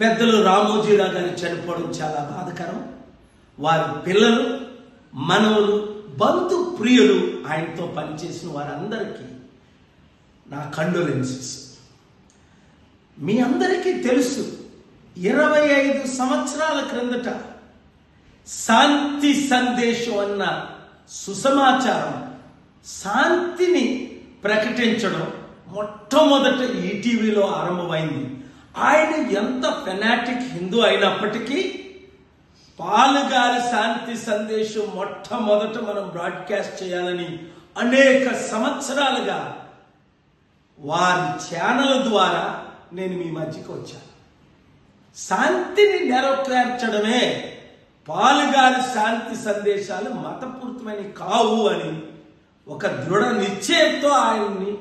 పెద్దలు రామోజీరావు గారు చనిపోవడం చాలా బాధకరం. వారి పిల్లలు మనవులు బంధు ప్రియులు ఆయనతో పనిచేసిన వారందరికీ నా కండోలెన్సెస్. మీ అందరికీ తెలుసు ఇరవై ఐదు సంవత్సరాల క్రిందట శాంతి సందేశం అన్న సుసమాచారం శాంతిని ప్రకటించడం మొట్టమొదట ఈటీవీలో ఆరంభమైంది. ఆయన ఎంత ఫెనాటిక్ హిందూ అయినప్పటికీ పాలుగారి శాంతి సందేశం మొట్టమొదట మనం బ్రాడ్కాస్ట్ చేయాలని అనేక సంవత్సరాలుగా వారి ఛానల్ ద్వారా నేను మీ మధ్యకి వచ్చాను. శాంతిని నెరవేర్చడమే పాలుగారి శాంతి సందేశాలు మతపూరితమైన కావు అని ఒక దృఢ నిశ్చయంతో ఆయన్ని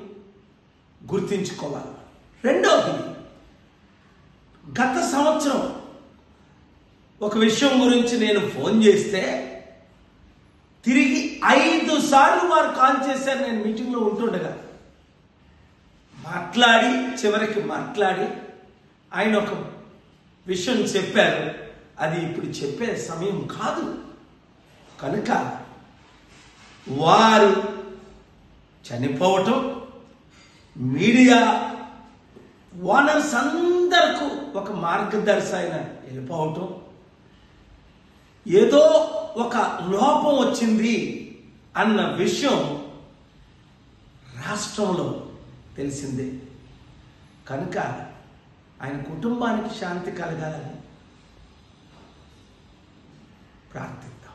గుర్తించుకోవాలి. రెండవది గత సంవత్సరం ఒక విషయం గురించి నేను ఫోన్ చేస్తే తిరిగి ఐదు సార్లు వారు కాల్ చేశారు. నేను మీటింగ్లో ఉంటుండగా మాట్లాడి చివరికి మాట్లాడి ఆయన ఒక విషయం చెప్పారు. అది ఇప్పుడు చెప్పే సమయం కాదు. కనుక వారు చనిపోవటం మీడియా ఓనర్స్ అందరకు ఒక మార్గదర్శి ఆయన వెళ్ళిపోవటం. ఏదో ఒక లోపం వచ్చింది అన్న విషయం రాష్ట్రంలో తెలిసిందే. కనుక ఆయన కుటుంబానికి శాంతి కలగాలని ప్రార్థన